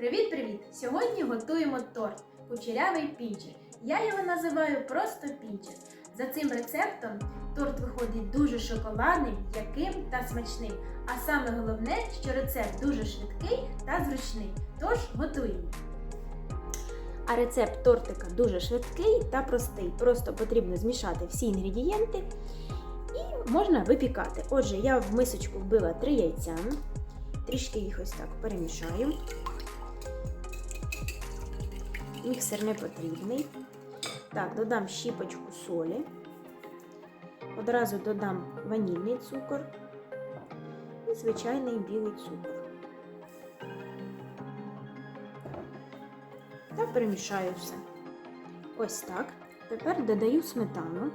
Привіт-привіт! Сьогодні готуємо торт кучерявий пінчер. Я його називаю просто пінчер. За цим рецептом торт виходить дуже шоколадним, м'яким та смачним. А саме головне, що рецепт дуже швидкий та зручний. Тож готуємо. А рецепт тортика дуже швидкий та простий. Просто потрібно змішати всі інгредієнти і можна випікати. Отже, я в мисочку вбила 3 яйця, трішки їх ось так перемішаю. Міксер не потрібний. Так, додам щіпочку солі. Одразу додам ванільний цукор і звичайний білий цукор. Та перемішаю все. Ось так. Тепер додаю сметану.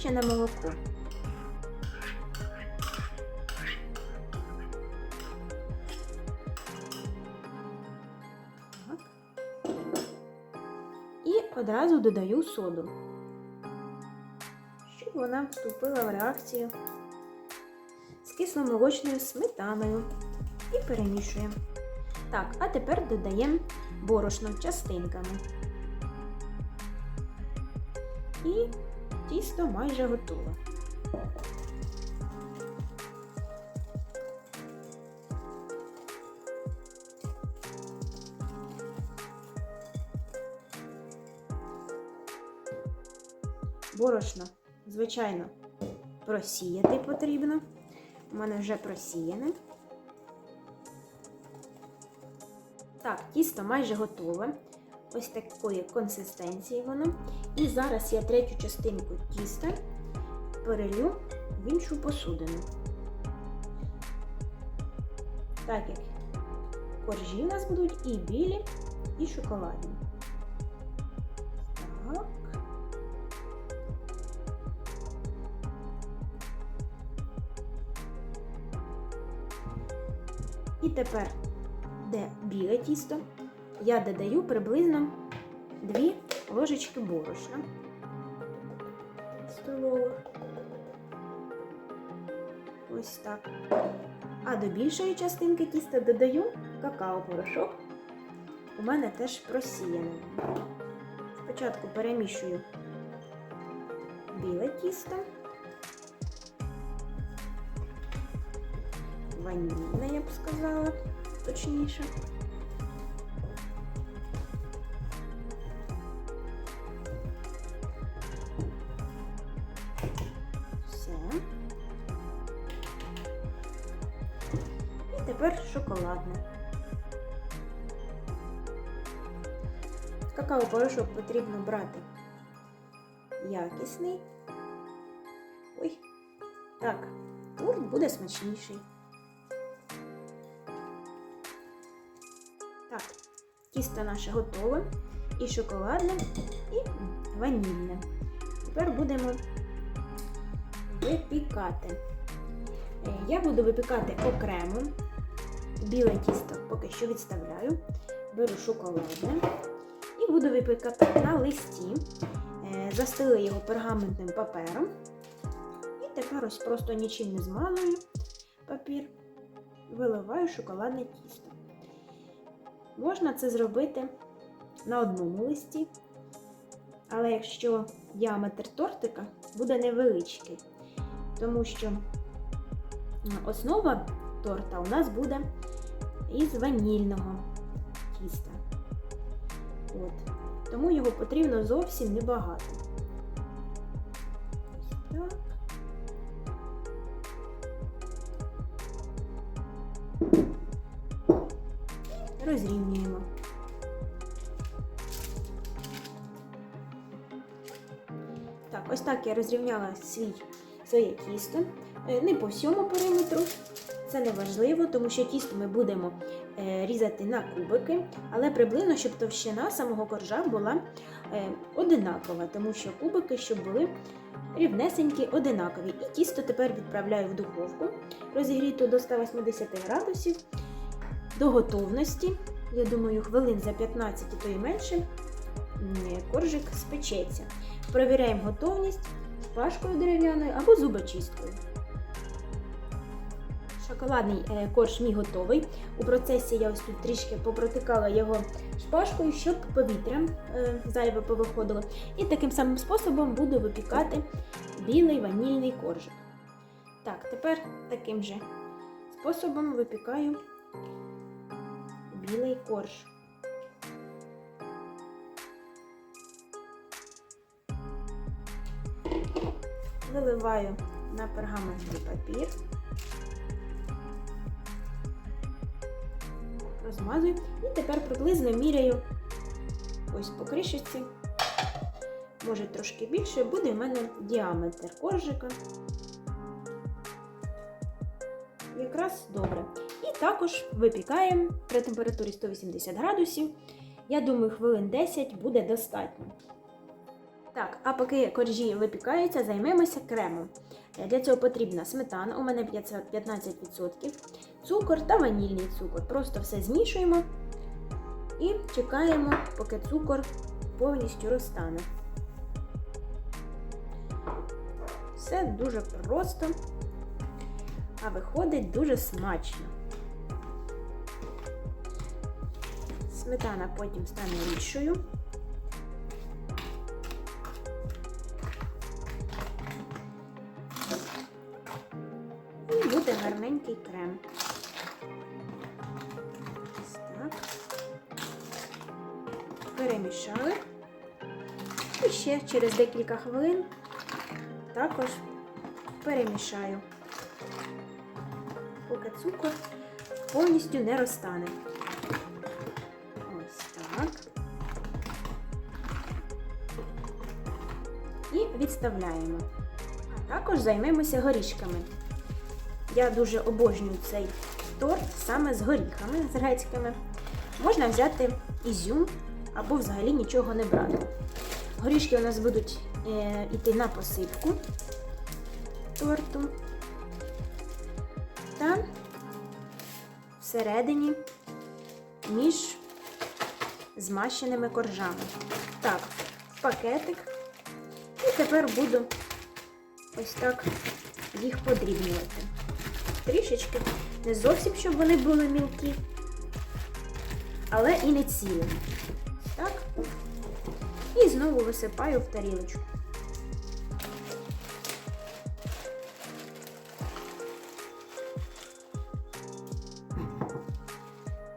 Згущене молоко. Так. І одразу додаю соду, щоб вона вступила в реакцію з кисломолочною сметаною і перемішуємо. Так, а тепер додаємо борошно частинками. І тісто майже готове. Борошно, звичайно, просіяти потрібно. У мене вже просіяне. Так, тісто майже готове. Ось такої консистенції воно. І зараз я третю частинку тіста перелю в іншу посудину. Так як коржі у нас будуть і білі, і шоколадні. Так. І тепер, де біле тісто, я додаю приблизно 2 ложечки борошна столових. Ось так. А до більшої частинки тіста додаю какао-порошок. У мене теж просіяний. Спочатку перемішую біле тісто, ванільне, я б сказала, точніше. Какао порошок потрібно брати якісний. Ой, так, торт буде смачніший. Так, тісто наше готове. І шоколадне, і ванільне. Тепер будемо випікати. Е, Я буду випікати окремо. Біле тісто поки що відставляю. Беру шоколадне і буду випікати на листі. Е, Застили його пергаментним папером. І тепер ось просто нічим не змазую папір. Виливаю шоколадне тісто. Можна це зробити на одному листі, але якщо діаметр тортика буде невеличкий, тому що основа торта у нас буде із ванільного тіста. От. Тому його потрібно зовсім небагато. Ось так. Розрівнюємо. Так, ось так я розрівняла свій, своє тісто. Е, Не по всьому периметру, це не важливо, тому що тісто ми будемо е, різати на кубики, але приблизно, щоб товщина самого коржа була е, одинакова, тому що кубики, щоб були рівнесенькі, одинакові. І тісто тепер відправляю в духовку, розігріту до 180 градусів, до готовності. Я думаю, хвилин за 15, то і менше коржик спечеться. Провіряємо готовність шпажкою дерев'яною або зубочисткою. Шоколадний е, корж мій готовий. У процесі я ось тут трішки попротикала його шпажкою, щоб повітря е, зайве повиходило. І таким самим способом буду випікати білий ванільний коржик. Так, тепер таким же способом випікаю білий корж. Виливаю на пергаментний папір. Розмазую і тепер приблизно міряю ось по кришечці. Може трошки більше, буде в мене діаметр коржика. Якраз добре. І також випікаємо при температурі 180 градусів. Я думаю, хвилин 10 буде достатньо. Так, а поки коржі випікаються, займемося кремом. Для цього потрібна сметана, у мене 15%, цукор та ванільний цукор. Просто все змішуємо і чекаємо, поки цукор повністю розтане. Все дуже просто, а виходить дуже смачно. Сметана потім стане рідшою. Гарненький крем. Ось так. Перемішали. І ще через декілька хвилин також перемішаю, поки цукор повністю не розтане. Ось так. І відставляємо. А також займемося горішками. Я дуже обожнюю цей торт саме з горіхами з грецькими. Можна взяти ізюм або взагалі нічого не брати. Горішки у нас будуть е, йти на посипку торту. Та всередині між змащеними коржами. Так, пакетик. І тепер буду ось так їх подрібнювати. Трішечки, не зовсім, щоб вони були мілкі, але і не цілі. Так. І знову висипаю в тарілочку.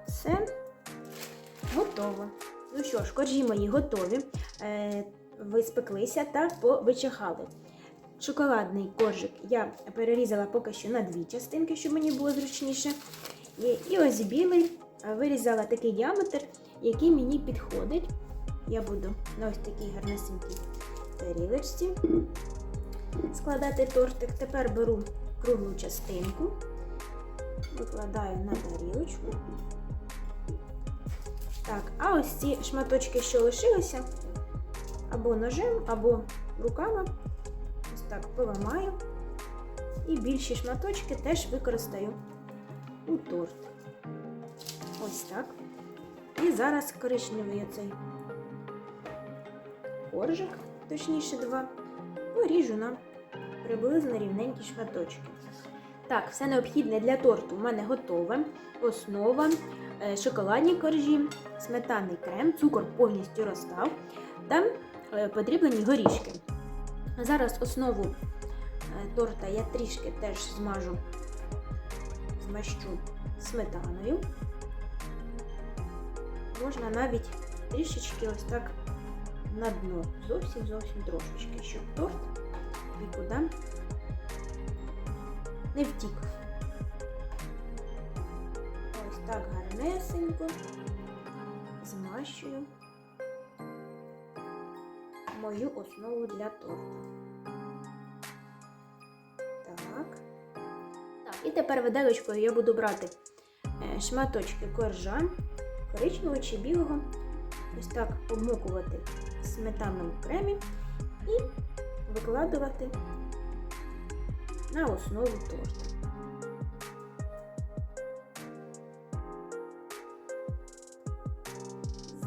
Все готово. Ну що ж, коржі мої готові. Е, ви спеклися та повичахали. Шоколадний коржик я перерізала поки що на дві частинки, щоб мені було зручніше. І, ось білий вирізала такий діаметр, який мені підходить. Я буду на ось такій гарнесенькій тарілочці складати тортик. Тепер беру круглу частинку, викладаю на тарілочку. Так, а ось ці шматочки, що лишилися, або ножем, або руками, так поламаю. І більші шматочки теж використаю у торт. Ось так. І зараз коричневий оцей коржик, точніше два, поріжу на приблизно рівненькі шматочки. Так, все необхідне для торту у мене готове. Основа, е, шоколадні коржі, сметанний крем, цукор повністю розстав та е, подріблені горішки. Зараз основу е, торта я трішки теж змажу, змащу сметаною. Можна навіть трішечки ось так на дно, зовсім зовсім трошечки, щоб торт нікуди не втік. Ось так гарнесенько змащую мою основу для торту. Так. Так, і тепер виделочкою я буду брати е, шматочки коржа, коричневого чи білого. Ось так обмокувати в сметанному кремі і викладувати на основу торта.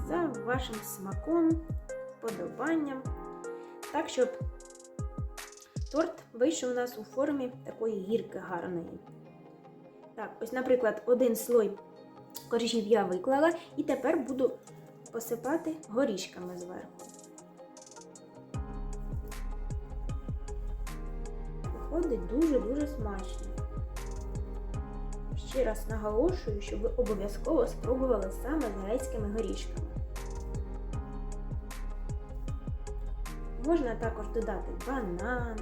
За вашим смаком, вподобанням, так, щоб торт вийшов у нас у формі такої гірки гарної. Так, ось, наприклад, один слой коржів я виклала, і тепер буду посипати горішками зверху. Виходить дуже-дуже смачно. Ще раз наголошую, щоб ви обов'язково спробували саме з грецькими горішками. Можна також додати банан,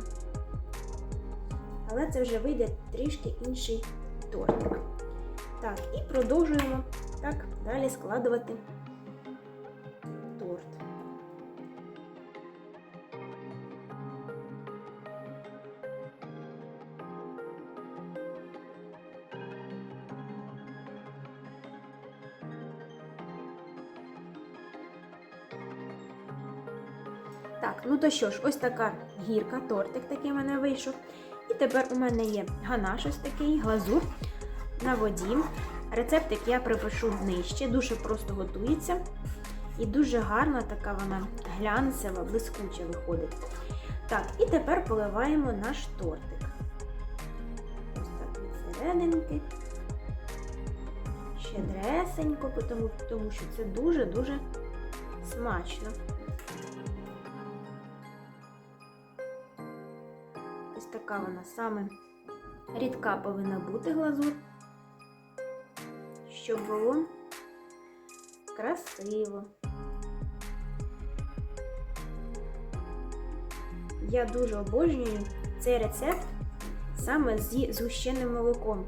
але це вже вийде трішки інший тортик. Так, і продовжуємо так далі складувати то що ж, ось така гірка, тортик такий у мене вийшов. І тепер у мене є ганаш ось такий, глазур на воді. Рецептик я припишу нижче, дуже просто готується. І дуже гарна така вона глянцева, блискуча виходить. Так, і тепер поливаємо наш тортик. Ось так від серединки. Щедресенько, тому, тому що це дуже-дуже смачно. Ось така вона саме рідка повинна бути глазур, щоб було красиво. Я дуже обожнюю цей рецепт саме зі згущеним молоком,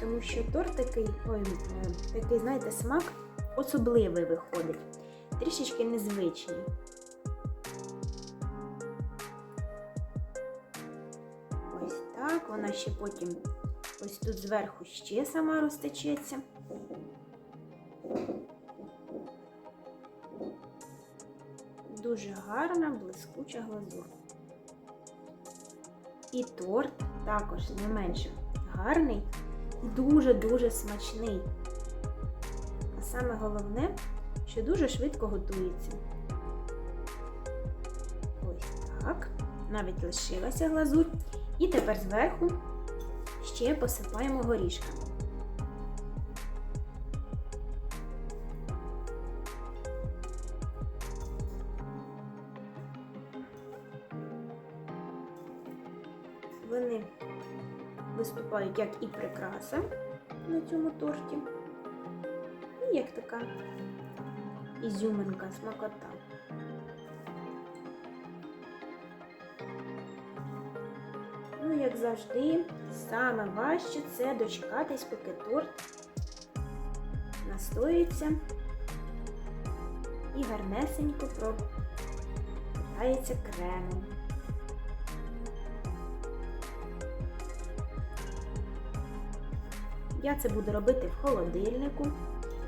тому що торт такий, ой, такий, знаєте, смак особливий виходить, трішечки незвичний. Так, вона ще потім ось тут зверху ще сама розтечеться. Дуже гарна, блискуча глазур. І торт також не менше гарний і дуже-дуже смачний. А саме головне, що дуже швидко готується. Ось так. Навіть лишилася глазур. І тепер зверху ще посипаємо горішками. Вони виступають як і прикраса на цьому торті, і як така ізюминка, смакота. Ну, як завжди, саме важче це дочекатись, поки торт настоїться і гарнесенько пропитається кремом. Я це буду робити в холодильнику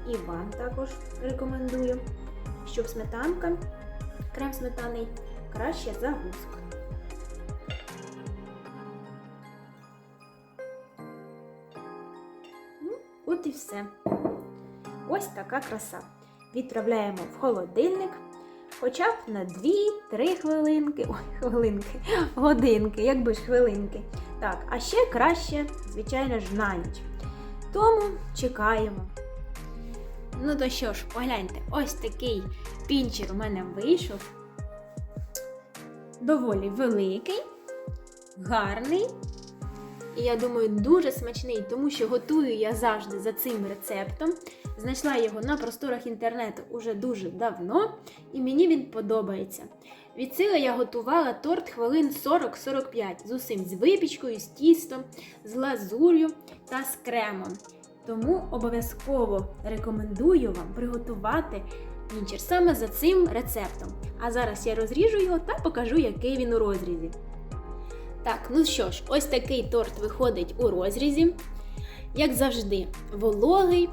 і вам також рекомендую, щоб сметанка, крем сметаний краще загуск. Все. Ось така краса. Відправляємо в холодильник хоча б на 2-3 хвилинки. Ой, хвилинки, годинки, якби ж хвилинки. Так, а ще краще, звичайно ж, на ніч. Тому чекаємо. Ну то що ж, погляньте, ось такий пінчер у мене вийшов. Доволі великий, гарний. І я думаю, дуже смачний, тому що готую я завжди за цим рецептом. Знайшла його на просторах інтернету уже дуже давно, і мені він подобається. Від сили я готувала торт хвилин 40-45 з усім з випічкою, з тістом, з лазур'ю та з кремом. Тому обов'язково рекомендую вам приготувати вінчер саме за цим рецептом. А зараз я розріжу його та покажу, який він у розрізі. Так, ну що ж, ось такий торт виходить у розрізі. як завжди, вологий,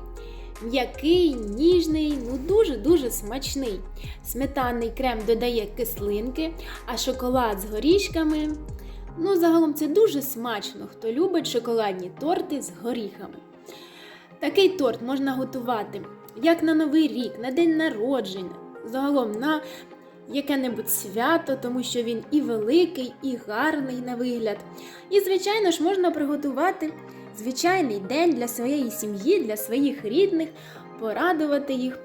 м'який, ніжний, ну дуже-дуже смачний. Сметанний крем додає кислинки, а шоколад з горішками. Ну, загалом це дуже смачно, хто любить шоколадні торти з горіхами. Такий торт можна готувати як на Новий рік, на день народження, загалом на яке-небудь свято, тому що він і великий, і гарний на вигляд. І, звичайно ж, можна приготувати звичайний день для своєї сім'ї, для своїх рідних, порадувати їх.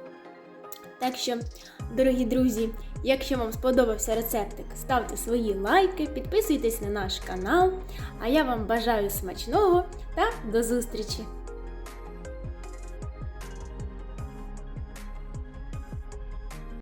Так що, дорогі друзі, якщо вам сподобався рецептик, ставте свої лайки, підписуйтесь на наш канал. А я вам бажаю смачного та до зустрічі!